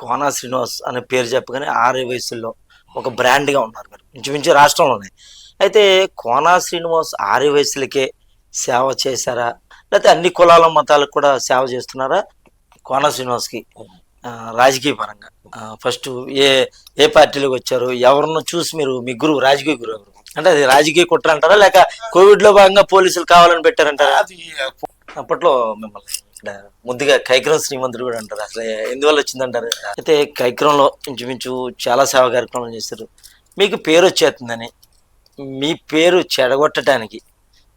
కోనా శ్రీనివాస్ అనే పేరు చెప్పగానే ఆరే వయసుల్లో ఒక బ్రాండ్గా ఉన్నారు మీరు. ఇంచుమించు రాష్ట్రంలోనే. అయితే కోనా శ్రీనివాస్ ఆరే వయసులకే సేవ చేశారా? లేకపోతే అన్ని కులాల మతాలకు కూడా సేవ చేస్తున్నారా? కోనా శ్రీనివాస్కి రాజకీయ పరంగా. ఫస్ట్ ఏ ఏ పార్టీలోకి వచ్చారు? ఎవరినో చూసి మీరు మీ గురువు రాజకీయ గురువు ఎవరు? అంటే అది రాజకీయ కుట్ర అంటారా? లేక కోవిడ్లో భాగంగా పోలీసులు కావాలని పెట్టారంటారా? అది అప్పట్లో మిమ్మల్ని ఇక్కడ ముద్దుగా కైక్రం శ్రీమంతుడు కూడా అంటారు. అసలు ఎందువల్ల వచ్చిందంటారు? అయితే కైక్రంలో ఇంచుమించు చాలా సేవా కార్యక్రమాలు చేశారు. మీకు పేరు వచ్చేస్తుందని. మీ పేరు చెడగొట్టడానికి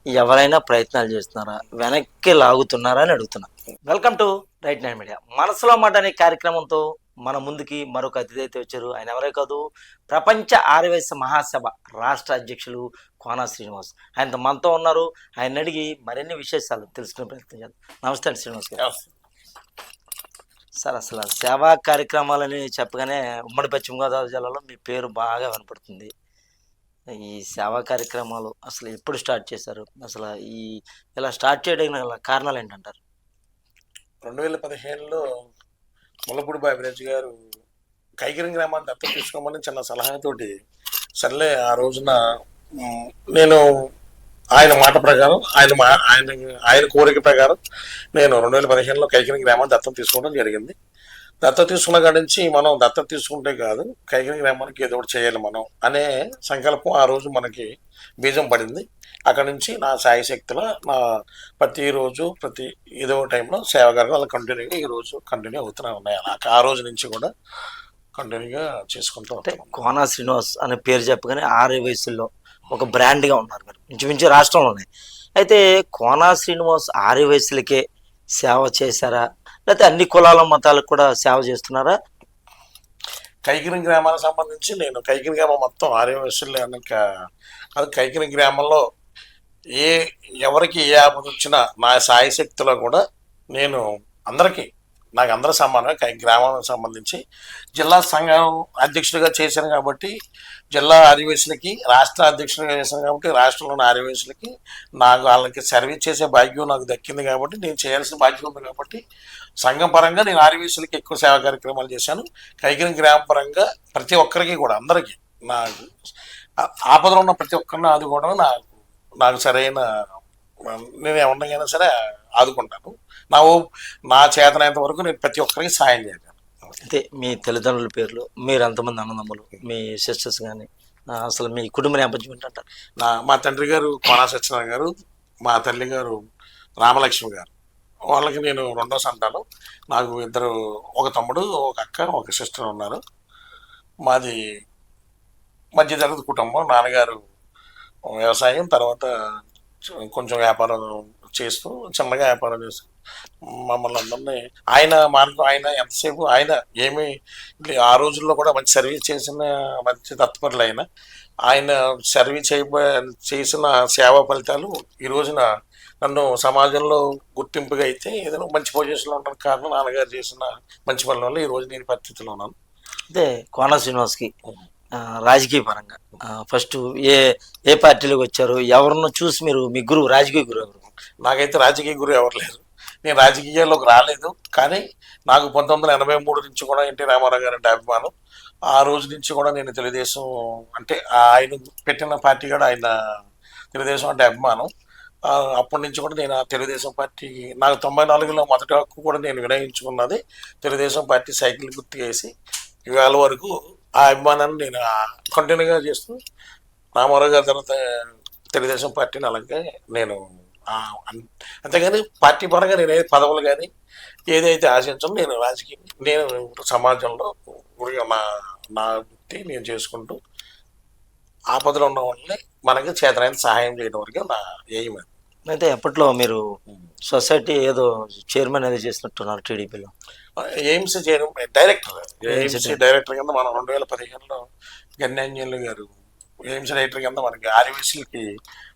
ఎవరైనా ప్రయత్నాలు చేస్తున్నారా? వెనక్కి లాగుతున్నారా అని అడుగుతున్నా. Welcome to right nine media. మనసులో మాట అనే కార్యక్రమంతో మన ముందుకి మరొక అతిథి అయితే వచ్చారు. ఆయన ఎవరే కాదు ప్రపంచ ఆర్యవైశ్య మహాసభ రాష్ట్ర అధ్యక్షులు కోనా శ్రీనివాస్. ఆయనతో మనతో ఉన్నారు. ఆయన అడిగి మరిన్ని విశేషాలు తెలుసుకునే ప్రయత్నం చేద్దాం. నమస్తే అండి శ్రీనివాస్ గారు. సార్ అసలు సేవా కార్యక్రమాలని చెప్పగానే ఉమ్మడి పశ్చిమ గోదావరి జిల్లాలో మీ పేరు బాగా వినపడుతుంది. ఈ సేవా కార్యక్రమాలు అసలు ఎప్పుడు స్టార్ట్ చేశారు? అసలు ఈ ఇలా స్టార్ట్ చేయడానికి కారణాలు ఏంటంటారు? రెండు వేల పదిహేనులో ముల్లపూడి బాబిరాజు గారు కైకిరం గ్రామాన్ని దత్తత తీసుకోమని చిన్న సలహాతోటి సర్లే ఆ రోజున నేను ఆయన మాట ప్రకారం ఆయన మా ఆయన ఆయన కోరిక ప్రకారం నేను రెండు వేల పదిహేనులో కైకిరం గ్రామాన్ని దత్తం తీసుకోవడం జరిగింది. దత్తత తీసుకున్న కాడి నుంచి మనం దత్తత తీసుకుంటే కాదు కైగిరి గ్రామానికి ఏదో ఒకటి చేయాలి మనం అనే సంకల్పం ఆ రోజు మనకి బీజం పడింది. అక్కడి నుంచి నా సాయి శక్తిలో నా ప్రతిరోజు ప్రతి ఏదో టైంలో సేవ కార్యక్రమాలు కంటిన్యూగా ఈ రోజు కంటిన్యూ అవుతూనే ఉన్నాయి. అలా ఆ రోజు నుంచి కూడా కంటిన్యూగా చేసుకుంటూ అంటే ఉంటాం కోనా శ్రీనివాస్ అనే పేరు చెప్పగానే ఆరే వయసుల్లో ఒక బ్రాండ్గా ఉన్నారు మీరు. ఇంచుమించు రాష్ట్రంలోనే. అయితే కోనా శ్రీనివాస్ ఆరే వయసులకే సేవ చేశారా? లేకపోతే అన్ని కులాల మతాలకు కూడా సేవ చేస్తున్నారా? కైకిరి గ్రామానికి సంబంధించి నేను కైకిరి గ్రామం మొత్తం ఆర్యవశ్యులు అనక అది కైకిరి గ్రామంలో ఏ ఎవరికి ఏ ఆపద వచ్చినా నా సాయశక్తిలో కూడా నేను అందరికీ నాకు అందరూ సమానమే కై గ్రామానికి సంబంధించి. జిల్లా సంఘం అధ్యక్షుడిగా చేశాను కాబట్టి జిల్లా ఆదివాసులకి రాష్ట్ర అధ్యక్షుడిగా చేశాను కాబట్టి రాష్ట్రంలోని ఆదివాసులకి నాకు వాళ్ళకి సర్వీస్ చేసే భాగ్యం నాకు దక్కింది కాబట్టి నేను చేయాల్సిన బాధ్యత ఉంది కాబట్టి సంఘం పరంగా నేను ఆదివాసులకి ఎక్కువ సేవా కార్యక్రమాలు చేశాను. కైగిరి గ్రామ పరంగా ప్రతి ఒక్కరికి కూడా అందరికీ నాకు ఆపదలో ఉన్న ప్రతి ఒక్కరిని ఆదుకోవడం నాకు నాకు సరైన నేను ఏమన్నా సరే ఆదుకుంటాను. నా నా చేతనైనంత వరకు నేను ప్రతి ఒక్కరికి సాయం చేయగలను అయితే మీ తల్లిదండ్రుల పేర్లు మీరు ఎంతమంది అన్నదమ్ములు మీ సిస్టర్స్ కానీ అసలు మీ కుటుంబ నేపథ్యం ఏంటంటారు నా మా తండ్రి గారు కోనా సత్యనారాయణ గారు మా తల్లి గారు రామలక్ష్మి గారు. వాళ్ళకి నేను రెండో సంతానం. నాకు ఇద్దరు ఒక తమ్ముడు ఒక అక్క ఒక సిస్టర్ ఉన్నారు. మాది మధ్యతరగతి కుటుంబం. నాన్నగారు వ్యవసాయం తర్వాత కొంచెం వ్యాపారం చేస్తూ చిన్నగా వ్యాపారం చేస్తూ మమ్మల్ని అందరినీ ఆయన మార్గం ఆయన ఎంతసేపు ఆయన ఏమి ఆ రోజుల్లో కూడా మంచి సర్వీస్ చేసిన మంచి తత్పరులు ఆయన. ఆయన సర్వీస్ చేయబో చేసిన సేవా ఫలితాలు ఈ రోజున నన్ను సమాజంలో గుర్తింపుగా అయితే ఏదైనా మంచి పొజిషన్లో ఉండడానికి కారణం నాన్నగారు చేసిన మంచి పనుల వల్ల ఈ రోజు నేను పరిస్థితిలో ఉన్నాను. అయితే కోన శ్రీనివాస్కి రాజకీయ పరంగా. ఫస్ట్ ఏ ఏ పార్టీలోకి వచ్చారు? ఎవరినో చూసి మీరు మీ గురువు రాజకీయ గురువు ఎవరు? నాకైతే రాజకీయ గురువు ఎవరు లేరు. నేను రాజకీయాల్లోకి రాలేదు. కానీ నాకు పంతొమ్మిది వందల ఎనభై మూడు నుంచి కూడా ఎన్టీ రామారావు గారి అంటే అభిమానం. ఆ రోజు నుంచి కూడా నేను తెలుగుదేశం అంటే ఆయన పెట్టిన పార్టీ కూడా ఆయన తెలుగుదేశం అంటే అభిమానం. అప్పటి నుంచి కూడా నేను ఆ తెలుగుదేశం పార్టీ నాకు తొంభై నాలుగులో మొదటి హక్కు కూడా నేను వినియోగించుకున్నది తెలుగుదేశం పార్టీ సైకిల్ గుర్తు చేసి ఇవాళ వరకు ఆ అభిమానాన్ని నేను కంటిన్యూగా చేస్తూ రామారావు గారి తర్వాత తెలుగుదేశం పార్టీని అలాగే నేను అంతేగాని పార్టీ పరంగా నేను ఏ పదవులు కానీ ఏదైతే ఆశించను నేను రాజకీయం నేను సమాజంలో నా నా వృత్తి నేను చేసుకుంటూ ఆపదలో ఉన్న వాళ్ళని మనకి చేతనైన సహాయం చేయడం వరకే నా ఎయిమ్ అయితే అప్పట్లో మీరు సొసైటీ ఏదో చైర్మన్ ఏదో చేసినట్టున్నారు టీడీపీలో. ఎయిమ్స్ చేయడం డైరెక్టర్. ఎయిమ్స్ డైరెక్టర్ కింద మనం రెండు వేల పదిహేనులో గన్యాంజలి గారు ఎయిమ్స్ డైరెక్టర్ కింద మనకి ఆర్యవీసీలకి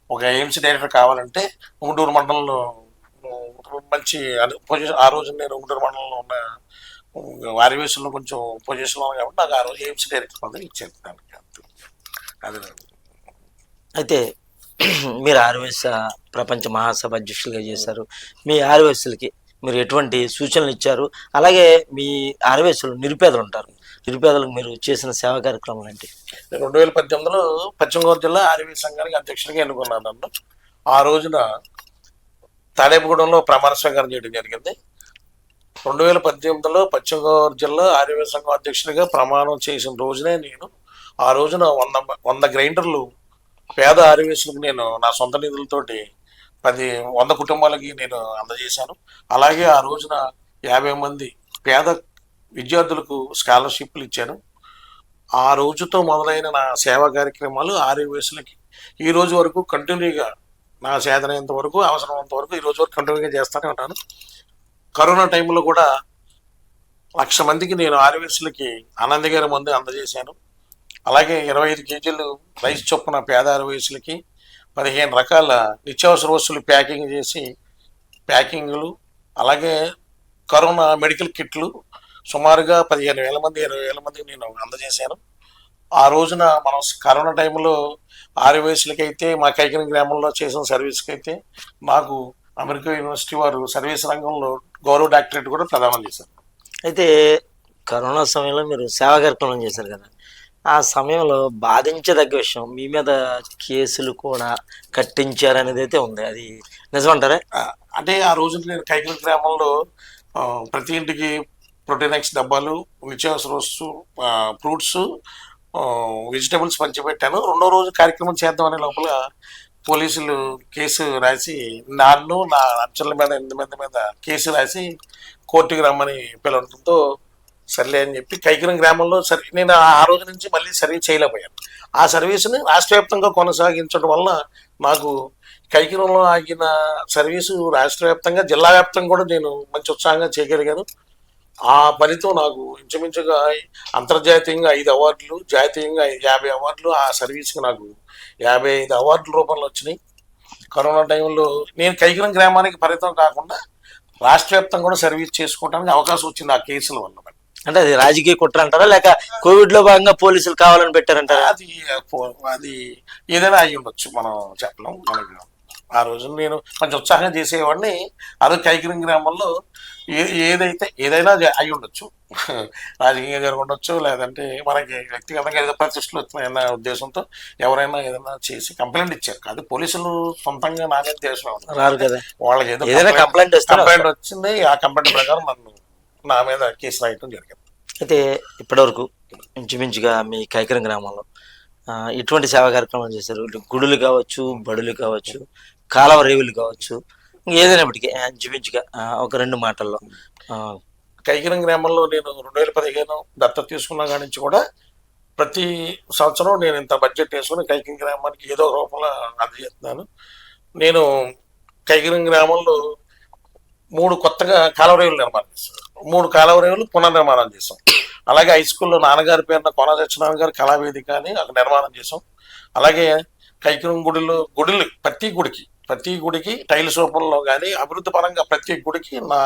ఒక ఎయిమ్స్ డైరెక్టర్ కావాలంటే ఉంగటూరు మండలంలో మంచి పొజిషన్ ఆ రోజు నేను ఉంగటూరు మండలంలో ఉన్న ఆర్యవీసీలో కొంచెం పొజిషన్లో ఉన్నాను కాబట్టి నాకు ఆ రోజు ఎయిమ్స్ డైరెక్టర్ పదవి ఇచ్చారు దానికి అది అయితే మీరు ఆర్వైస్ ప్రపంచ మహాసభ అధ్యక్షులుగా చేశారు. మీ ఆర్వైస్లకి మీరు ఎటువంటి సూచనలు ఇచ్చారు? అలాగే మీ ఆర్వేసులు నిరుపేదలు ఉంటారు. నిరుపేదలకు మీరు చేసిన సేవా కార్యక్రమాలు ఏంటి? రెండు వేల పద్దెనిమిదిలో పశ్చిమ గోదావరి జిల్లా ఆర్వీ సంఘానికి అధ్యక్షుడిగా ఎన్నుకున్నాను నన్ను. ఆ రోజున తాడేపుగూడెంలో ప్రమాణ స్వీకారం చేయడం జరిగింది. రెండు వేల పద్దెనిమిదిలో పశ్చిమ గోదావరి జిల్లా ఆర్వీ సంఘం అధ్యక్షుడిగా ప్రమాణం చేసిన రోజునే నేను ఆ రోజున వంద వంద గ్రైండర్లు పేద ఆర్వీసులకు నేను నా సొంత నిధులతోటి పది వంద కుటుంబాలకి నేను అందజేశాను. అలాగే ఆ రోజున యాభై మంది పేద విద్యార్థులకు స్కాలర్షిప్లు ఇచ్చాను. ఆ రోజుతో మొదలైన నా సేవా కార్యక్రమాలు ఆర్యవేసులకి ఈ రోజు వరకు కంటిన్యూగా నా సేదనైనంత వరకు అవసరమైనంత వరకు ఈ రోజు వరకు కంటిన్యూగా చేస్తూనే ఉంటాను కరోనా టైంలో కూడా లక్ష మందికి నేను ఆర్యవేసులకి ఆనందగార మందు అందజేశాను. అలాగే ఇరవై ఐదు కేజీలు రైస్ చొప్పున పేద ఆర్యవేసులకి పదిహేను రకాల నిత్యావసర వస్తువులు ప్యాకింగ్ చేసి ప్యాకింగ్లు అలాగే కరోనా మెడికల్ కిట్లు సుమారుగా పదిహేను వేల మంది ఇరవై వేల మందికి నేను అందజేశాను. ఆ రోజున మనం కరోనా టైంలో ఆరు వయసులకి అయితే మా కైకిన గ్రామంలో చేసిన సర్వీస్కి అయితే నాకు అమెరికా యూనివర్సిటీ వారు సర్వీస్ రంగంలో గౌరవ డాక్టరేట్ కూడా ప్రదానం చేశారు. అయితే కరోనా సమయంలో మీరు సేవా కార్యక్రమం చేశారు కదా. ఆ సమయంలో బాధించదగ్గ విషయం మీ మీద కేసులు కూడా కట్టించారనేది అయితే ఉంది. అది నిజమంటారా? అంటే ఆ రోజు నేను కైకిల గ్రామంలో ప్రతి ఇంటికి ప్రోటీనెక్స్ డబ్బాలు నిత్యావసర వస్తువు ఫ్రూట్స్ వెజిటబుల్స్ పంచిపెట్టాను. రెండో రోజు కార్యక్రమం చేద్దామనే లోపల పోలీసులు కేసు రాసి నాన్ను నా అర్చనల మీద ఎనిమిది మంది మీద కేసు రాసి కోర్టుకి రమ్మని పిలవడంతో సర్లే అని చెప్పి కైకిరం గ్రామంలో సరే నేను ఆ రోజు నుంచి మళ్ళీ సర్వీస్ చేయలేకపోయాను. ఆ సర్వీస్ని రాష్ట్ర వ్యాప్తంగా కొనసాగించడం వల్ల నాకు కైకిరంలో ఆగిన సర్వీసు రాష్ట్ర వ్యాప్తంగా జిల్లా వ్యాప్తంగా కూడా నేను మంచి ఉత్సాహంగా చేయగలిగాను. ఆ పనితో నాకు ఇంచుమించుగా అంతర్జాతీయంగా ఐదు అవార్డులు జాతీయంగా యాభై అవార్డులు ఆ సర్వీస్కి నాకు యాభై ఐదు అవార్డుల రూపంలో వచ్చినాయి. కరోనా టైంలో నేను కైకిరం గ్రామానికి పరిమితం కాకుండా రాష్ట్ర వ్యాప్తంగా కూడా సర్వీస్ చేసుకోవడానికి అవకాశం వచ్చింది ఆ కేసుల వల్ల. అంటే అది రాజకీయ కుట్ర అంటారా? లేక కోవిడ్లో భాగంగా పోలీసులు కావాలని పెట్టారంటారా? అది అది ఏదైనా అయి ఉండొచ్చు మనం చెప్పలేం మనకి ఆ రోజు నేను కొంచెం ఉత్సాహంగా చేసేవాడిని. ఆ రోజు కైకిరం గ్రామంలో ఏదైతే ఏదైనా అయి ఉండొచ్చు. రాజకీయంగా జరిగి ఉండొచ్చు లేదంటే మనకి వ్యక్తిగతంగా ఏదో ప్రతిష్టలు వచ్చినాయన్న ఉద్దేశంతో ఎవరైనా ఏదైనా చేసి కంప్లైంట్ ఇచ్చారు. కాదు పోలీసులు సొంతంగా నా మీద దేశం ఉంది. రారు కదా. వాళ్ళకి ఏదో ఏదైనా కంప్లైంట్ కంప్లైంట్ వచ్చింది. ఆ కంప్లైంట్ ప్రకారం నన్ను నా మీద కేసు రాయటం జరిగింది. అయితే ఇప్పటివరకు ఇంచుమించుగా మీ కైకరం గ్రామంలో ఎటువంటి సేవా కార్యక్రమాలు చేశారు. గుడులు కావచ్చు బడులు కావచ్చు కాలవ రేవులు కావచ్చు ఏదైనప్పటికీ ఆ, ఒక రెండు మాటల్లో. కైకిరం గ్రామంలో నేను రెండు వేల పదిహేను దత్తత తీసుకున్న కాడి నుంచి కూడా ప్రతి సంవత్సరం నేను ఇంత బడ్జెట్ వేసుకుని కైకిరం గ్రామానికి ఏదో రూపంలో అందజేస్తున్నాను నేను కైకిరం గ్రామంలో మూడు కొత్తగా కాలువరేవులు నిర్మాణం చేశాను. మూడు కాలువరేవులు పునర్నిర్మాణం చేశాం. అలాగే హై స్కూల్లో నాన్నగారి పేరున కొన సత్యనారాయణ గారి కళావేదిక అని అక్కడ నిర్మాణం చేసాం అలాగే కైకిరం గుడిలో గుడిలు ప్రతి గుడికి ప్రతి గుడికి టైల్స్ రూపంలో కానీ అభివృద్ధి పరంగా ప్రతి గుడికి నా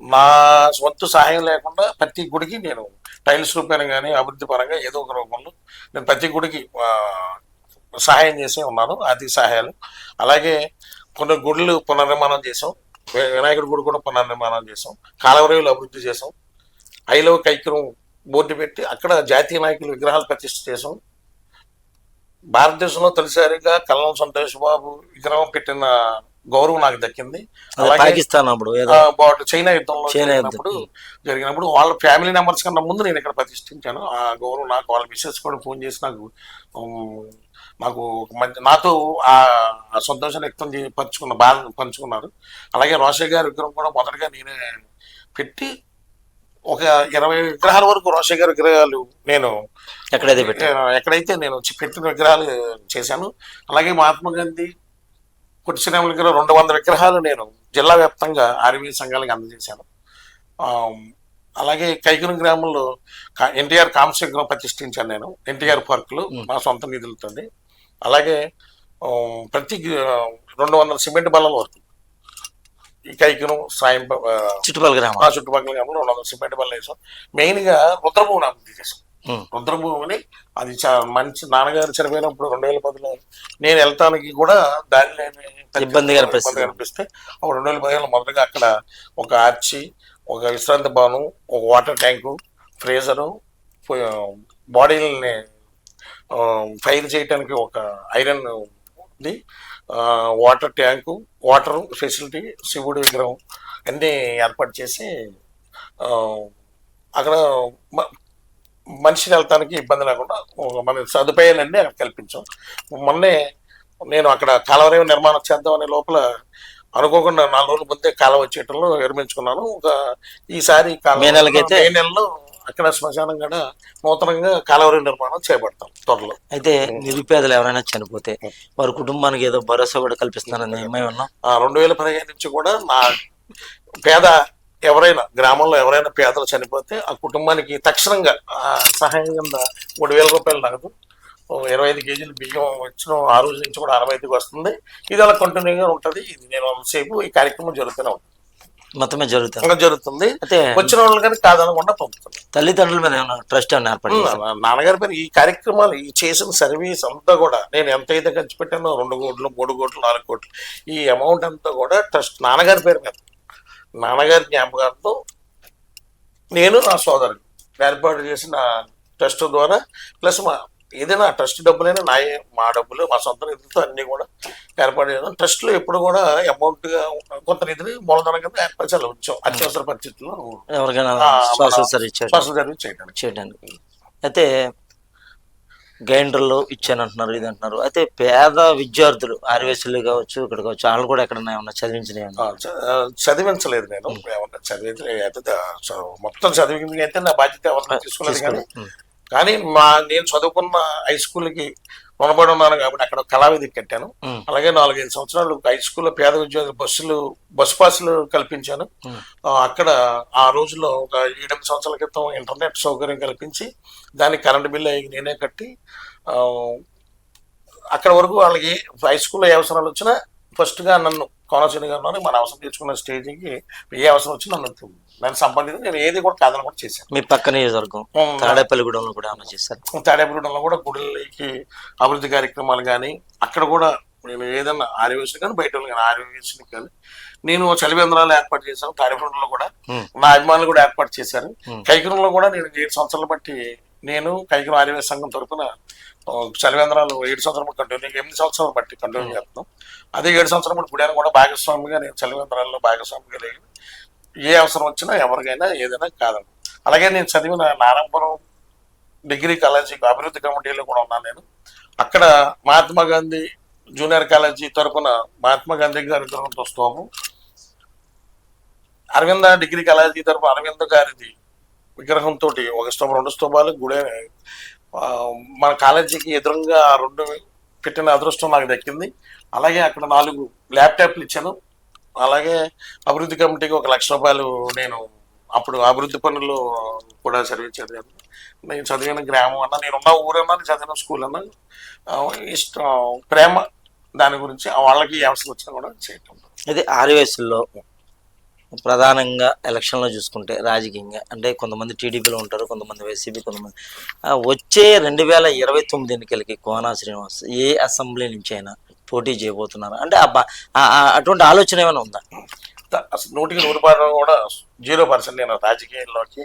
నా వంతు సహాయం లేకుండా ప్రతి గుడికి నేను టైల్స్ రూపేణ కానీ అభివృద్ధి పరంగా ఏదో ఒక రూపంలో నేను ప్రతి గుడికి సహాయం చేసే ఉన్నాను ఆర్థిక సహాయాలు. అలాగే కొన్ని గుడులు పునర్నిర్మాణం చేసాం వినాయకుడి గుడి కూడా పునర్నిర్మాణం చేసాం కాలవరేవులు అభివృద్ధి చేసాం ఐలవ కైక్యం బోర్డు పెట్టి అక్కడ జాతీయ నాయకుల విగ్రహాలు ప్రతిష్ఠ చేసాం భారతదేశంలో తొలిసారిగా కల్లం సంతోష్ బాబు విగ్రహం పెట్టిన గౌరవం నాకు దక్కింది. పాకిస్తాన్ అప్పుడు చైనా యుద్ధంలో. జరిగినప్పుడు జరిగినప్పుడు వాళ్ళ ఫ్యామిలీ మెంబర్స్ కన్నా ముందు నేను ఇక్కడ ప్రతిష్ఠించాను. ఆ గౌరవం నాకు వాళ్ళ మిస్సెస్ కూడా ఫోన్ చేసి నాకు నాకు మంచి నాతో ఆ సంతోషాన్ని వ్యక్తం చే పంచుకున్న బాధ పంచుకున్నారు. అలాగే రోషయ్య గారి విగ్రహం కూడా మొదటగా నేనే పెట్టి ఒక ఇరవై విగ్రహాల వరకు రోషయ్య గారి విగ్రహాలు నేను ఎక్కడైతే పెట్టారు? ఆ, ఎక్కడైతే నేను పెట్టిన విగ్రహాలు చేశాను. అలాగే మహాత్మా గాంధీ పుట్టి శ్రీరాములు దగ్గర రెండు వందల విగ్రహాలు నేను జిల్లా వ్యాప్తంగా ఆర్మీ సంఘాలకు అందజేశాను. అలాగే కైగురం గ్రామంలో ఎన్టీఆర్ కాంస్య విగ్రహం ప్రతిష్ఠించాను నేను ఎన్టీఆర్ పార్కులో మా సొంత నిధులతో అలాగే ప్రతి రెండు వందల సిమెంట్ బల్లల వరకు ఈ కైకురం సాయం చుట్టుపక్కల గ్రామం ఆ చుట్టుపక్కల గ్రామంలో రెండు వందల సిమెంట్ బల్ల వేసాం మెయిన్గా రుద్రభూమి అభివృద్ధి చేసాం. రుద్రభూమిని అది మంచి నాన్నగారు చనిపోయినప్పుడు రెండు వేల పదిలో నేను వెళ్తానికి కూడా దారి లేని ఇబ్బందికర పరిస్థితి. ఇబ్బంది కనిపిస్తే అప్పుడు రెండు వేల పదిహేను మొదటగా అక్కడ ఒక ఆర్చి ఒక విశ్రాంతి భవనం ఒక వాటర్ ట్యాంకు ఫ్రీజరు బాడీలని ఫైర్ చేయడానికి ఒక ఐరన్ ఇది వాటర్ ట్యాంకు వాటర్ ఫెసిలిటీ శివుడి విగ్రహం అన్నీ ఏర్పాటు చేసి అక్కడ మ- మనిషిని వెళ్తానికి ఇబ్బంది లేకుండా మన సదుపాయాలన్నీ అక్కడ కల్పించాం. మొన్నే నేను అక్కడ కాలువరేవు నిర్మాణం చేద్దాం అనే లోపల అనుకోకుండా నాలుగు రోజుల ముందే కాలువ వచ్చేయటంలో విరమించుకున్నాను. ఒక ఈసారి నెలకైతే- మే నెలలో అక్కడ శ్మశానం కూడా నూతనంగా కాలువరేవు నిర్మాణం చేపడతాం త్వరలో. అయితే నిరుపేదలు ఎవరైనా చనిపోతే వారి కుటుంబానికి ఏదో భరోసా కూడా కల్పిస్తానని ఏమై ఉన్నాం? ఆ రెండు వేల పదిహేను నుంచి కూడా నా పేద ఎవరైనా గ్రామంలో ఎవరైనా పేదలు చనిపోతే ఆ కుటుంబానికి తక్షణంగా ఆ సహాయం కింద మూడు వేల రూపాయలు నగదు. ఇరవై ఐదు కేజీలు బియ్యం వచ్చిన ఆ రోజు నుంచి కూడా అరవై ఐదుకి వస్తుంది. ఇది అలా కంటిన్యూగా ఉంటుంది. ఇది నేను సేపు ఈ కార్యక్రమం జరుగుతూనే ఉంటుంది మొత్తమే జరుగుతుంది. జరుగుతుంది. అయితే వచ్చిన వాళ్ళు కానీ కాదనకుండా పంపుతుంది తల్లిదండ్రుల మీద ఏమైనా ట్రస్ట్ ఏమైనా ఏర్పాటు చేశారా? నా- నాన్నగారి పేరు ఈ కార్యక్రమాలు ఈ చేసిన సర్వీస్ అంతా కూడా నేను ఎంత అయితే ఖర్చు పెట్టానో రెండు కోట్లు మూడు కోట్లు నాలుగు కోట్లు ఈ అమౌంట్ అంతా కూడా ట్రస్ట్ నాన్నగారి పేరు మీద. నాన్నగారి జ్ఞాపకాలతో నేను నా సోదరుడు. ఏర్పాటు చేసిన ట్రస్ట్ ద్వారా ప్లస్ మా ఏదైనా ట్రస్ట్ డబ్బులైనా నాయే మా డబ్బులు మా సొంత నిధులతో అన్ని కూడా ఏర్పాటు చేయడం ట్రస్ట్లో ఎప్పుడు కూడా అమౌంట్గా కొంత నిధిని మూలధనం కింద ఏర్పరచాలి ఉంచాం. అత్యవసర పరిస్థితుల్లో ఎవరికైనా చేయడానికి. చేయడానికి. అయితే గ్రైండర్లు ఇచ్చానంటున్నారు ఇది అంటున్నారు అయితే పేద విద్యార్థులు ఆర్వేసులు కావచ్చు ఇక్కడ కావచ్చు వాళ్ళు కూడా ఎక్కడ ఏమన్నా చదివించినవి ఆ, చ- ఆ, చదివించలేదు నేను. ఏమన్నా చదివించలేదు. అయితే మొత్తం చదివింది అయితే నా బాధ్యత ఎవరిని తీసుకున్నది కానీ. కానీ మా నేను చదువుకున్న హై స్కూల్కి రుణపడి ఉన్నాను కాబట్టి అక్కడ కళావిధి కట్టాను. అలాగే నాలుగైదు సంవత్సరాలు హై స్కూల్లో పేద విద్యార్థులు బస్సులు బస్సు పాసులు కల్పించాను. అక్కడ ఆ రోజుల్లో ఒక ఏడెనిమిది సంవత్సరాల క్రితం ఇంటర్నెట్ సౌకర్యం కల్పించి దానికి కరెంట్ బిల్లు అయ్యి నేనే కట్టి అక్కడ వరకు వాళ్ళకి హై స్కూల్లో ఏ అవసరాలు వచ్చినా ఫస్ట్గా నన్ను కోనసీని గారు మన అవసరం తెచ్చుకున్న స్టేజ్కి ఏ అవసరం వచ్చి నన్ను నన్ను సంపాదించి నేను ఏది కూడా కాదని కూడా చేశాను మీ పక్క నియోజకవర్గం తాడేపల్లిగూడెంలో కూడా ఏమైనా చేశారు తాడేపల్లిగూడెంలో కూడా గుడులకి అభివృద్ధి కార్యక్రమాలు కానీ అక్కడ కూడా నేను ఏదన్నా ఆర్యవేశం కానీ బయట వాళ్ళు కానీ ఆర్యవేశం కానీ నేను చలివేంద్రాలు ఏర్పాటు చేశాను తాడేపల్లిలో కూడా. నా అభిమానులు కూడా ఏర్పాటు చేశారు. కైకురంలో కూడా నేను ఏడు సంవత్సరాలు బట్టి నేను కైకురం ఆర్యవేశ సంఘం తరఫున చలివేంద్రాలు ఏడు సంవత్సరాలు కంటిన్యూ ఎనిమిది సంవత్సరాలు బట్టి కంటిన్యూ చేస్తున్నాం. అదే ఏడు సంవత్సరాలు బట్టి గుడాను కూడా భాగస్వామిగా నేను చలివేంద్రాల్లో భాగస్వామిగా లేను ఏ అవసరం వచ్చినా ఎవరికైనా ఏదైనా కాదను అలాగే నేను చదివిన నారాయణపురం డిగ్రీ కాలేజీ అభివృద్ధి కమిటీలో కూడా ఉన్నాను నేను. అక్కడ మహాత్మా గాంధీ జూనియర్ కాలేజీ తరపున మహాత్మా గాంధీ గారి విగ్రహంతో స్తోము. అరవింద డిగ్రీ కాలేజీ తరపున అరవింద్ గారిది విగ్రహంతో ఒక స్తంభం రెండు స్తంభాలు గుడే మన కాలేజీకి ఎదురుగా రెండు పెట్టిన అదృష్టం నాకు దక్కింది. అలాగే అక్కడ నాలుగు ల్యాప్టాప్లు ఇచ్చాను. అలాగే అభివృద్ధి కమిటీకి ఒక లక్ష రూపాయలు నేను అప్పుడు అభివృద్ధి పనులు కూడా సర్వీస్ చదివాను. నేను చదివిన గ్రామం అన్నా నేను ఉన్న ఊరన్నా నేను చదివిన స్కూల్ అన్నా ఇష్టం ప్రేమ దాని గురించి వాళ్ళకి అవసరం వచ్చినా కూడా చేయటం. అదే ఆరు వయసుల్లో ప్రధానంగా ఎలక్షన్లో చూసుకుంటే రాజకీయంగా అంటే కొంతమంది టీడీపీలో ఉంటారు కొంతమంది వైసీపీ కొంతమంది వచ్చే రెండు వేల ఇరవై తొమ్మిది ఎన్నికలకి కోనా శ్రీనివాస్ ఏ అసెంబ్లీ నుంచి అయినా పోటీ చేయబోతున్నారు. అంటే అటువంటి ఆలోచన ఏమైనా ఉందా? అసలు నూటికి నూరు పాటలు కూడా జీరో పర్సెంట్ నేను రాజకీయాల్లోకి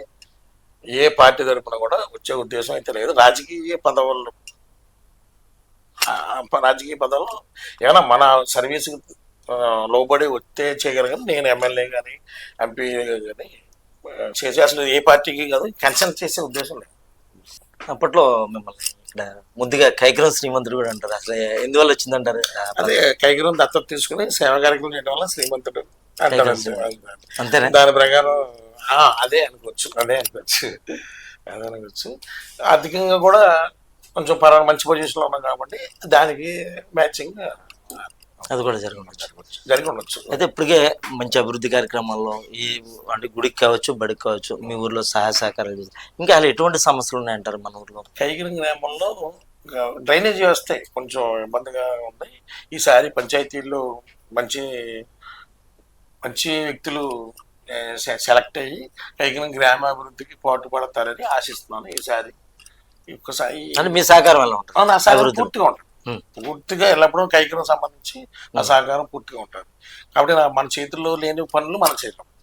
ఏ పార్టీ తరఫున కూడా వచ్చే ఉద్దేశం అయితే లేదు. రాజకీయ పదవులు రాజకీయ పదవులు ఏమైనా మన సర్వీస్కి లోబడి వస్తే చేయగలిగాను. నేను ఎమ్మెల్యే కానీ ఎంపీ కానీ చేసే అసలు ఏ పార్టీకి కాదు కన్సల్ట్ చేసే ఉద్దేశం లేదు. అప్పట్లో మిమ్మల్ని ఇక్కడ ముద్దుగా కైకరం శ్రీమంతుడు కూడా అంటారు. అసలు ఎందువల్ల వచ్చిందంటారు? అదే కైగురం దత్తత తీసుకుని సేవా కార్యక్రమం చేయడం వల్ల శ్రీమంతుడు అంటారు అంతే. అంతేనా? దాని ప్రకారం అదే అనుకోవచ్చు. అదే అనుకోవచ్చు. అదే అనుకోవచ్చు. ఆర్థికంగా కూడా కొంచెం పర్వాలేదు. మంచి పొజిషన్లో ఉన్నాం కాబట్టి దానికి మ్యాచింగ్ అది కూడా జరగవచ్చు జరిగి ఉండొచ్చు అయితే ఇప్పటికే మంచి అభివృద్ధి కార్యక్రమాల్లో ఈ అంటే గుడికి కావచ్చు బడికి కావచ్చు మీ ఊర్లో సహాయ సహకారాలు. ఇంకా అలా ఎటువంటి సమస్యలు ఉన్నాయంటారు మన ఊర్లో కైగిరి గ్రామంలో డ్రైనేజ్ వ్యవస్థ కొంచెం ఇబ్బందిగా ఉంది ఈసారి పంచాయతీల్లో మంచి మంచి వ్యక్తులు సెలెక్ట్ అయ్యి కైగిరి గ్రామాభివృద్ధికి పాటుపడతారని ఆశిస్తున్నాను ఈసారి ఒక్కసారి అంటే మీ సహకారం ఎలా ఉంటుంది నా సహకారం. పూర్తిగా ఉంటుంది. పూర్తిగా ఎల్లప్పుడూ కైకిరం సంబంధించి నా సహకారం పూర్తిగా ఉంటుంది. కాబట్టి మన చేతుల్లో లేని పనులు మన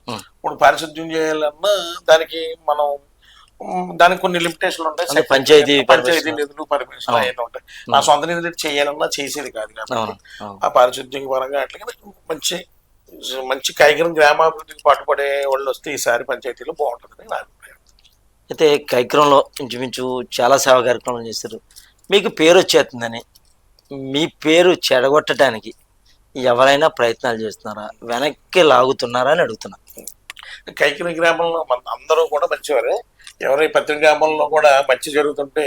ఉమ్. ఇప్పుడు పారిశుద్ధ్యం చేయాలన్నా దానికి మనం దానికి కొన్ని లిమిటేషన్లు ఉంటాయి. పంచాయతీ పంచాయతీ. నిధులు పర్మిషన్ అవును. అవన్నీ ఉంటాయి. నా సొంత నిధులు చేయాలన్నా చేసేది కాదు కాబట్టి ఆ పారిశుద్ధ్యం పరంగా అట్లా మంచి మంచి కైగిరం గ్రామాభివృద్ధికి పాటుపడే వాళ్ళు వస్తే ఈసారి పంచాయతీలో బాగుంటుందని నా అభిప్రాయం. అయితే కైక్రంలో ఇంచుమించు చాలా సేవా కార్యక్రమాలు చేస్తారు మీకు పేరు వచ్చేస్తుందని మీ పేరు చెడగొట్టడానికి ఎవరైనా ప్రయత్నాలు చేస్తున్నారా? వెనక్కి లాగుతున్నారా అని అడుగుతున్నా. కైకిన గ్రామంలో మన అందరూ కూడా మంచివారే. ఎవరి ప్రతి గ్రామంలో కూడా మంచి జరుగుతుంటే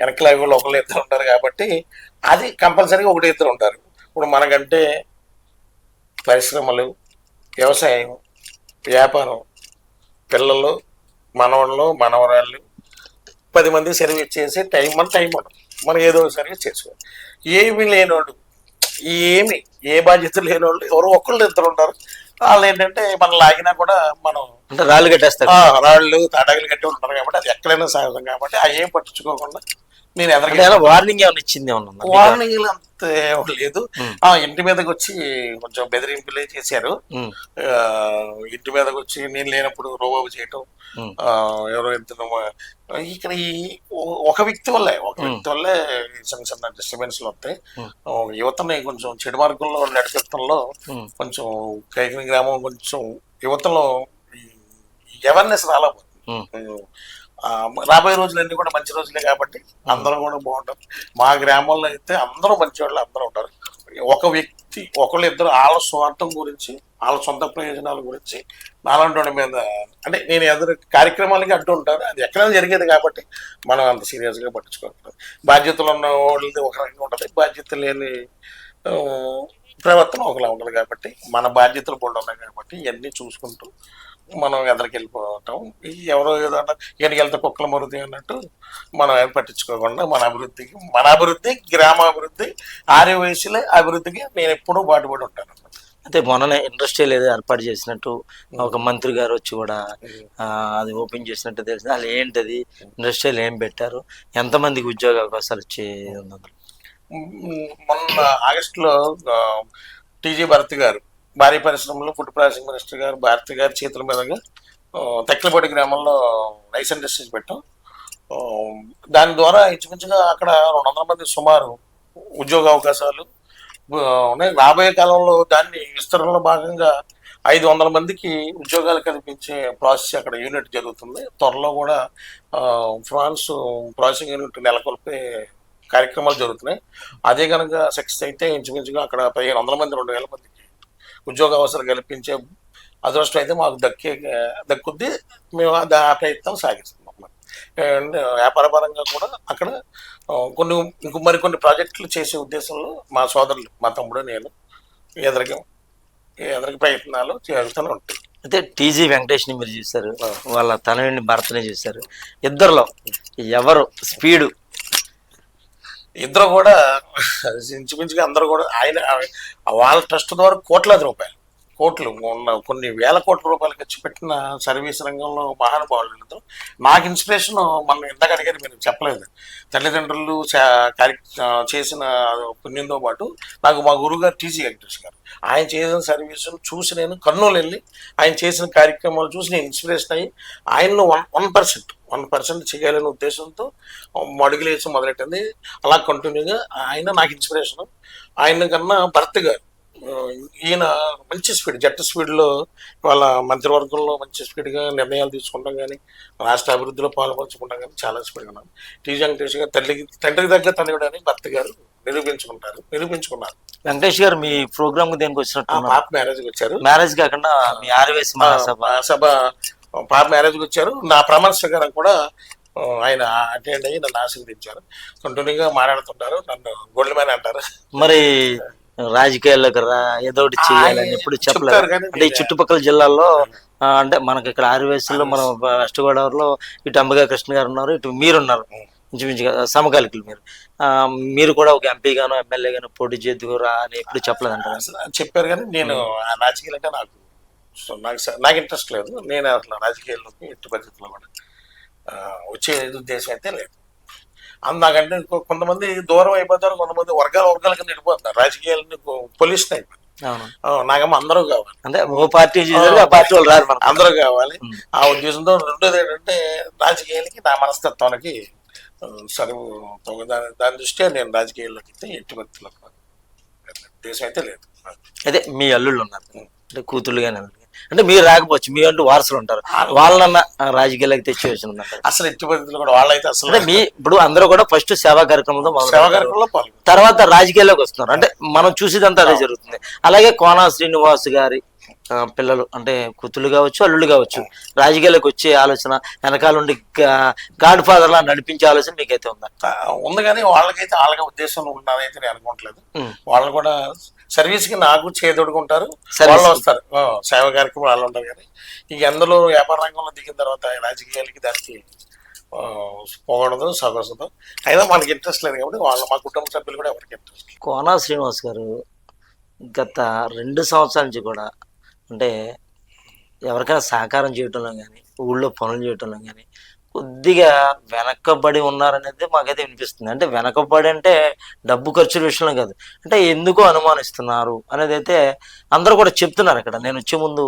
వెనక్కి వాళ్ళు ఒకళ్ళు ఇద్దరు ఉంటారు కాబట్టి అది కంపల్సరీగా ఒకటి ఇద్దరు ఉంటారు. ఇప్పుడు మనకంటే పరిశ్రమలు వ్యవసాయం వ్యాపారం పిల్లలు మనవాళ్ళు మనవరాళ్ళు పది మంది సర్వీస్ చేసి టైం మన టైం ఉండదు మనం ఏదో సర్వీస్ చేసుకోవాలి. ఏమీ లేనివాడు ఏమి ఏ బాధ్యత లేనివాళ్ళు ఎవరు ఒకళ్ళు ఇద్దరు ఉంటారు వాళ్ళు ఏంటంటే మనం లాగినా కూడా మనం అంటే రాళ్ళు కట్టేస్తారు. రాళ్ళు తాటాకులు కట్టి ఉంటారు కాబట్టి అది ఎక్కడైనా సహజం కాబట్టి అవి ఏం పట్టించుకోకుండా నేను ఏమైనా వార్నింగ్ ఏమైనా ఇచ్చింది ఏమన్నా ఉందా? వార్నింగ్లు అంత ఏం లేదు. ఉమ్. ఆ ఇంటి మీదకి వచ్చి కొంచెం బెదిరింపులే చేశారు. ఆ, ఇంటి మీదకి వచ్చి నేను లేనప్పుడు రోబాబు చేయటం. ఎవరో ఇద్దరు ఇక్కడ ఈ ఒక వ్యక్తి వల్లే ఒక వ్యక్తి వల్లే చిన్న చిన్న డిస్టర్బెన్స్లు వస్తాయి. యువతని కొంచెం చెడు మార్గంలో నడిపించడంలో కొంచెం కైకిని గ్రామం కొంచెం యువతలో అవేర్నెస్. ఆ, రాబోయే రోజులన్నీ కూడా మంచి రోజులే కాబట్టి అందరూ కూడా బాగుంటారు మా గ్రామంలో అయితే అందరూ మంచి వాళ్ళు అందరూ ఉంటారు. ఒక వ్యక్తి ఒకళ్ళు ఇద్దరు వాళ్ళ స్వార్థం గురించి వాళ్ళ సొంత ప్రయోజనాల గురించి నాలాంటి మీద అంటే నేను ఎదురు కార్యక్రమాలకి అడ్డు ఉంటాను. అది ఎక్కడైనా జరిగేది కాబట్టి మనం అంత సీరియస్గా పట్టించుకోవాలి బాధ్యతలు ఉన్న వాళ్ళది ఒక రకంగా ఉంటుంది. బాధ్యత లేని ప్రవర్తన ఒకలా ఉండదు కాబట్టి మన బాధ్యతలు కూడా ఉన్నాయి కాబట్టి ఇవన్నీ చూసుకుంటూ మనం ఎదరికి వెళ్ళిపోవటం ఎవరో ఏదో ఎక్కడికి వెళ్తే కుక్కల మరుది అన్నట్టు మనం ఏం పట్టించుకోకుండా మన అభివృద్ధికి మన అభివృద్ధి గ్రామాభివృద్ధి ఆర్య వయసులే అభివృద్ధికి నేను ఎప్పుడూ పాటుపడి ఉంటాను. అయితే మొన్ననే ఇండస్ట్రియల్ ఏదో ఏర్పాటు చేసినట్టు ఒక మంత్రి గారు వచ్చి కూడా అది ఓపెన్ చేసినట్టు తెలిసింది. అసలు ఏంటది? ఇండస్ట్రియల్ ఏం పెట్టారు? ఎంతమందికి ఉద్యోగ అవకాశాలు వచ్చే మొన్న ఆగస్టులో టీజీ భారతి గారు భారీ పరిశ్రమలో ఫుడ్ ప్రాసెసింగ్ మినిస్టర్ గారు భారతి గారి చేతుల మీదుగా ఆ, తెక్కలపాటి గ్రామంలో రైస్ ఇండస్ట్రీస్ పెట్టాం. దాని ద్వారా ఇంచుమించుగా అక్కడ రెండు వందల మంది సుమారు ఉద్యోగ అవకాశాలు ఉన్నాయి. రాబోయే కాలంలో దాన్ని విస్తరణలో భాగంగా ఐదు వందల మందికి ఉద్యోగాలు కల్పించే ప్రాసెస్ అక్కడ యూనిట్ జరుగుతుంది. త్వరలో కూడా ఫ్రాన్స్ ప్రాసెసింగ్ యూనిట్ నెలకొల్పే కార్యక్రమాలు జరుగుతున్నాయి. అదే కనుక సక్సెస్ అయితే ఇంచుమించుగా అక్కడ పదిహేను వందల మంది రెండు వేల మంది ఉద్యోగ అవసరం కల్పించే అదృష్టం అయితే మాకు దక్కే దక్కుద్ది. మేము ఆ ప్రయత్నం సాగిస్తున్నాం. అండ్ వ్యాపారపరంగా కూడా అక్కడ కొన్ని ఇంకో మరికొన్ని ప్రాజెక్టులు చేసే ఉద్దేశంలో మా సోదరులు మా తమ్ముడు నేను ఎదరికి ఎదరికి ప్రయత్నాలు చేస్తూనే ఉంటాయి అయితే టీజీ వెంకటేష్ని మీరు చూశారు. వాళ్ళ తనయుడిని భరతని చూశారు. ఇద్దరిలో ఎవరు స్పీడు ఇద్దరు కూడా ఇంచుమించుగా అందరూ కూడా ఆయన వాళ్ళ ట్రస్ట్ ద్వారా కోట్లాది రూపాయలు. కోట్లు ఉన్న కొన్ని వేల కోట్ల రూపాయలు ఖర్చు పెట్టిన సర్వీస్ రంగంలో మహానుభావులు ఇద్దరు నాకు ఇన్స్పిరేషన్ మనం ఇందాక అడిగారు మీరు చెప్పలేదు. తల్లిదండ్రులు చేసిన పుణ్యంతో పాటు నాకు మా గురువుగారు టీజీ వెంకటేష్ గారు. ఆయన చేసిన సర్వీసులు చూసి నేను కర్నూలు వెళ్ళి ఆయన చేసిన కార్యక్రమాలు చూసి నేను ఇన్స్పిరేషన్ అయ్యి ఆయన్ను one one percent one percent చేయాలనే ఉద్దేశంతో అడుగులేసి మొదలెట్టింది. అలా కంటిన్యూగా ఆయన నాకు ఇన్స్పిరేషన్ ఆయన కన్నా భర్త గారు ఈయన మంచి స్పీడ్ జట్ట స్పీడ్లో వాళ్ళ మంత్రివర్గంలో మంచి స్పీడ్గా నిర్ణయాలు తీసుకుంటాం కానీ రాష్ట్ర అభివృద్ధిలో పాల్పంచుకుంటాం కానీ చాలా స్పీడ్గా ఉన్నాం. టీ వెంకటేష్ గారు తల్లికి తండ్రికి దగ్గర తనయుడు అని భర్త గారు నిరూపించుకుంటారు నిరూపించుకున్నారు. వెంకటేష్ గారు మీ ప్రోగ్రామ్ దేనికి వచ్చినట్టు పాప మ్యారేజ్కి వచ్చారు. మ్యారేజ్ కాకుండా మీ ఆర్వేస్ మహాసభ. పాప మ్యారేజ్కి వచ్చారు. నా ప్రమాణ స్వీకారం కూడా ఆయన అటెండ్ అయ్యి నన్ను ఆశీర్వదించారు. కంటిన్యూగా మాట్లాడుతుంటారు. నన్ను గోల్డ్ మ్యాన్ అంటారు. మరి రాజకీయాల్లోకి రా ఏదో ఒకటి చేయాలని ఎప్పుడు చెప్పలేదు అంటే ఈ చుట్టుపక్కల జిల్లాల్లో అంటే మనకి ఇక్కడ ఆర్వేస్లో మనం వెస్ట్ గోదావరిలో ఇటు అంబగా కృష్ణ గారు ఉన్నారు ఇటు మీరున్నారు ఇంచుమించుగా సమకాలికులు మీరు. మీరు కూడా ఒక ఎంపీ గాను ఎమ్మెల్యే గాను పోటీ చేద్దుకురా అని ఎప్పుడు చెప్పలేదంటారు? చెప్పారు కానీ నేను రాజకీయాలు అంటే నాకు నాకు నాకు ఇంట్రెస్ట్ లేదు. నేను అసలు రాజకీయాల్లోకి ఎట్టి పరిస్థితుల్లో కూడా వచ్చే ఉద్దేశం అయితే లేదు. అందాకంటే కొంతమంది దూరం అయిపోతారు కొంతమంది వర్గాల వర్గాల కింద వెళ్ళిపోతున్నారు రాజకీయాలని పొల్యూషన్ అయిపోయింది అవును. ఆ, నాకేమో అందరూ కావాలి. అంటే ఓ పార్టీ పార్టీ వాళ్ళు రారు అందరూ కావాలి. ఆ ఉద్దేశంతో రెండోది ఏంటంటే రాజకీయాలకి నా మనస్తత్వానికి సరువు దాని దాని దృష్ట్యా నేను రాజకీయాల్లోకి అయితే ఎట్టి వ్యక్తులకు ఉద్దేశం అయితే లేదు. అదే మీ అల్లుళ్ళు ఉన్నారు. అంటే కూతుళ్ళు కానీ. అంటే మీరు రాకపోవచ్చు మీ అంటూ వారసులు ఉంటారు. వాళ్ళన్న రాజకీయాలకు తెచ్చి వచ్చి ఉన్నారు అసలు ఎట్టి పరిస్థితులు కూడా వాళ్ళైతే అసలు అంటే మీ ఇప్పుడు అందరూ కూడా ఫస్ట్ సేవా కార్యక్రమంలో సేవా. కార్యక్రమంలో తర్వాత రాజకీయాల్లోకి వస్తున్నారు. అంటే మనం చూసేదంతా అదే జరుగుతుంది. అలాగే కోనా శ్రీనివాస్ గారి పిల్లలు అంటే కూతుళ్ళు కావచ్చు అల్లుళ్ళు కావచ్చు రాజకీయాలకు వచ్చే ఆలోచన వెనకాల ఉండి గాడ్ ఫాదర్ లా నడిపించే ఆలోచన మీకైతే ఉందా? ఉంది కానీ వాళ్ళకైతే వాళ్ళకి ఉద్దేశం ఉన్నదైతే నేను అనుకోవట్లేదు. వాళ్ళు కూడా సర్వీస్కి నాకు చేదొడుకుంటారు వాళ్ళు. వస్తారు. సేవ కార్యక్రమం వాళ్ళు ఉంటారు కానీ ఇక అందులో వ్యాపార రంగంలో దిగిన తర్వాత రాజకీయాలకి దానికి ఆ, పోకూడదు సగసదు. అయినా మనకి ఇంట్రెస్ట్ లేదు కాబట్టి వాళ్ళ మా కుటుంబ సభ్యులు కూడా ఎవరికి ఇంట్రెస్ట్ కోనా శ్రీనివాస్ గారు గత రెండు సంవత్సరాల నుంచి కూడా అంటే ఎవరికైనా సహకారం చేయటంలో కానీ ఊళ్ళో పనులు చేయటంలో కానీ కొద్దిగా వెనకబడి ఉన్నారనేది మాకైతే వినిపిస్తుంది. అంటే వెనకబడి అంటే డబ్బు ఖర్చుల విషయంలో కాదు. అంటే ఎందుకో అనుమానిస్తున్నారు అనేది అయితే అందరూ కూడా చెప్తున్నారు ఇక్కడ. నేను వచ్చే ముందు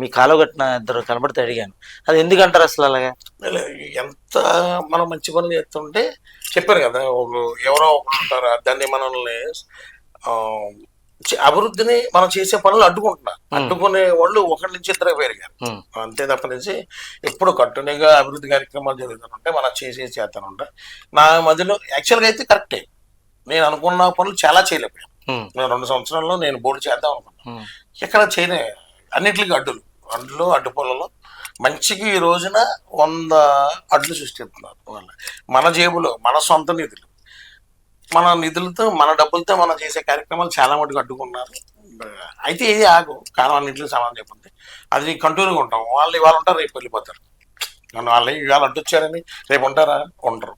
మీ కాలో కట్టిన ఇద్దరు కనబడితే అడిగాను. అది ఎందుకంటారు అసలు అలాగా? ఎంత మనం మంచి పనులు చేస్తుంటే చెప్పారు కదా ఎవరో ఒకరు ఉంటారు దాన్ని మనల్ని అభివృద్ధిని మనం చేసే పనులు అడ్డుకుంటున్నారు అడ్డుకునే వాళ్ళు ఒకరి నుంచి ఇద్దరు పెరిగారు అంతే తప్పనిసి ఎప్పుడు కట్టునిగా అభివృద్ధి కార్యక్రమాలు జరుగుతుంటే మనం చేసే చేస్తానుంటా నా మధ్యలో యాక్చువల్గా అయితే కరెక్టే నేను అనుకున్న పనులు చాలా చేయలేకపోయాను. రెండు సంవత్సరాల్లో నేను బోర్డు చేద్దాం అనుకున్నాను ఉమ్, ఎక్కడ చేయలే అన్నిటికీ అడ్డులు. అడ్లు అడ్డు పొలంలో మంచికి ఈ రోజున వంద అడ్లు సృష్టిస్తున్నారు వాళ్ళు మన జేబులో మన సొంత నిధులు. మన నిధులతో మన డబ్బులతో మనం చేసే కార్యక్రమాలు చాలా మటుకు అడ్డుకున్నారు. అయితే ఇది ఆగు కాలం అన్నింటికి సమానం చెప్పింది అది కంటిన్యూగా ఉంటాం వాళ్ళు ఇవాళ ఉంటారు రేపు వెళ్ళిపోతారు. మన వాళ్ళు ఇవాళ అడ్డొచ్చారని రేపు ఉంటారా? ఉండరు.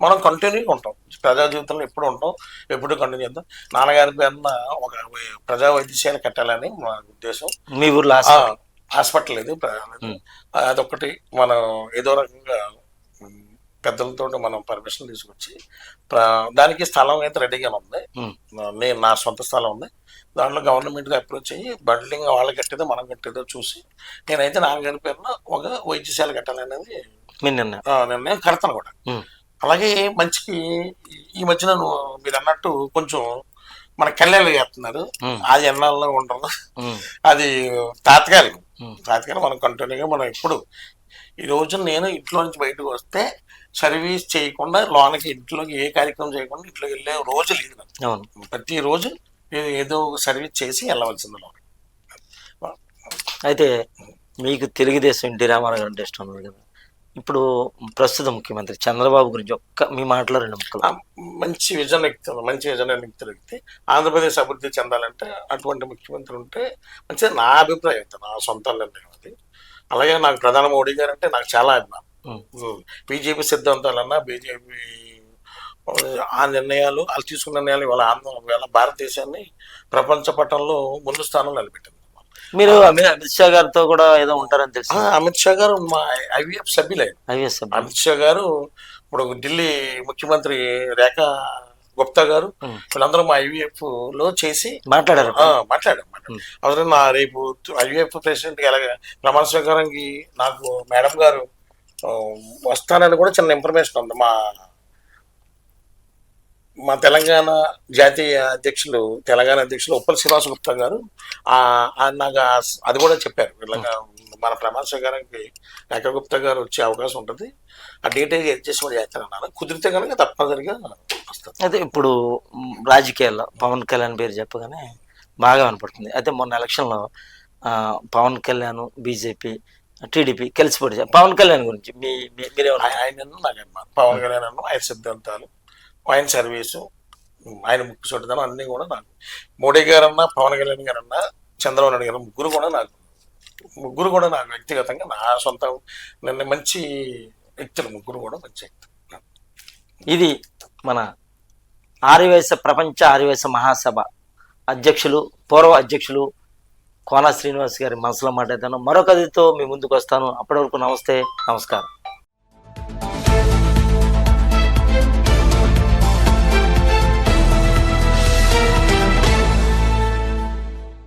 మనం కంటిన్యూగా ఉంటాం. ప్రజా జీవితంలో ఎప్పుడు ఉంటాం ఎప్పుడు కంటిన్యూ చేద్దాం. నాన్నగారి పేరున ఒక ప్రజా వైద్యశాల కట్టాలని మా ఉద్దేశం. మీ ఊర్లో. హాస్పిటల్? ఇది. అదొకటి మనం ఏదో రకంగా పెద్దలతో మనం పర్మిషన్ తీసుకొచ్చి దానికి స్థలం అయితే రెడీగా ఉంది. నేను నా సొంత స్థలం ఉంది. దాంట్లో గవర్నమెంట్కి అప్రోచ్ అయ్యి బిల్డింగ్ వాళ్ళు కట్టేదో మనం కట్టేదో చూసి నేనైతే నాన్నగారి పేరున ఒక వైద్యశాల కట్టాలనేది నిర్ణయం కడతాను కూడా. అలాగే మంచికి ఈ మధ్యన మీరు అన్నట్టు కొంచెం మన కళ్యాణాలు చేస్తున్నారు అది ఎన్నాళ్ళలో ఉండదు అది తాత్కాలికం. తాత్కాలికం మనం కంటిన్యూగా మనం ఎప్పుడు ఈ రోజు నేను ఇంట్లో నుంచి బయటకు వస్తే సర్వీస్ చేయకుండా లోనకి ఇంట్లోకి ఏ కార్యక్రమం చేయకుండా ఇంట్లోకి వెళ్ళే రోజు లేదు. అవును. ప్రతిరోజు ఏ- ఏదో ఒక సర్వీస్ చేసి వెళ్ళవలసింది లోన అయితే మీకు తెలుగుదేశం ఎన్టీ రామారావు గారు అంటే ఇష్టం కదా. ఇప్పుడు ప్రస్తుత ముఖ్యమంత్రి చంద్రబాబు గురించి ఒక్క మీ మాటలో రెండు ముక్కలు. మంచి విజన్ వ్యక్తి మంచి విజన్ వ్యక్తి వ్యక్తి ఆంధ్రప్రదేశ్ అభివృద్ధి చెందాలంటే అటువంటి ముఖ్యమంత్రి ఉంటే మంచిది నా అభిప్రాయం నా సొంత నిర్ణయం అది. అలాగే నాకు ప్రధాని మోడీ గారు అంటే నాకు చాలా అభిమానం. బీజేపీ సిద్ధాంతాలన్నా బీజేపీ ఆ నిర్ణయాలు వాళ్ళు తీసుకున్న నిర్ణయాలు ఇవాళ ఆంధ్ర ఇవాళ భారతదేశాన్ని ప్రపంచ పటంలో ముందు స్థానం నిలబెట్టింది. మీరు అమిత్ అమిత్ షా గారితో కూడా ఏదో ఉంటారని తెలుసు. ఆ, అమిత్ షా గారు మా ఐవీఎఫ్ సభ్యులే. ఐఎస్ అమిత్ షా గారు ఇప్పుడు ఢిల్లీ ముఖ్యమంత్రి రేఖ గుప్తా గారు. వీళ్ళందరూ మా ఐవీఎఫ్లో చేసి మాట్లాడారు. ఆ, మాట్లాడాం మాట్లాడాం. అవసరం నా రేపు ఐవీఎఫ్ ప్రెసిడెంట్కి అలాగే ప్రమాణ స్వీకారానికి నాకు మేడం గారు వస్తానని కూడా చిన్న ఇన్ఫర్మేషన్ ఉంది. మా మా తెలంగాణ జాతీయ అధ్యక్షులు తెలంగాణ అధ్యక్షులు ఉప్పల్ శ్రీనివాస గుప్తా గారు నాకు అది కూడా చెప్పారు. ఇలాగా మన ప్రమాణ గారికి రేఖ గుప్తా గారు వచ్చే అవకాశం ఉంటుంది. ఆ డేట్ అడ్జస్ట్మెంట్ చేస్తానన్నారు. కుదిరితే కనుక తప్పనిసరిగా వస్తారు అయితే ఇప్పుడు రాజకీయాల్లో పవన్ కళ్యాణ్ పేరు చెప్పగానే బాగా వినపడుతుంది. అయితే మొన్న ఎలక్షన్లో పవన్ కళ్యాణ్ బీజేపీ టీడీపీ కలిసి పోటీ చేశారు. పవన్ కళ్యాణ్ గురించి మీ మీరేమన్నా ఆయ- ఆయన నాకు అభిమానం పవన్ కళ్యాణ్ అన్న ఆయన సిద్ధాంతాలు ఆయన సర్వీసు ఆయన ముక్కు చూడదాం అన్నీ కూడా నాకు. మోడీ గారన్నా పవన్ కళ్యాణ్ గారన్నా చంద్రబాబు నాయుడు గారు ముగ్గురు కూడా నాకు. ముగ్గురు కూడా నాకు వ్యక్తిగతంగా నా సొంత నిన్న మంచి వ్యక్తులు ముగ్గురు కూడా మంచి వ్యక్తులు. ఇది మన ఆర్యవేశ ప్రపంచ ఆర్యవేశ మహాసభ అధ్యక్షులు పూర్వ అధ్యక్షులు కోన శ్రీనివాస్ గారి మనసులో మాట్లాడతాను మరొక అతిథితో మీ ముందుకు వస్తాను. అప్పటి వరకు నమస్తే నమస్కారం.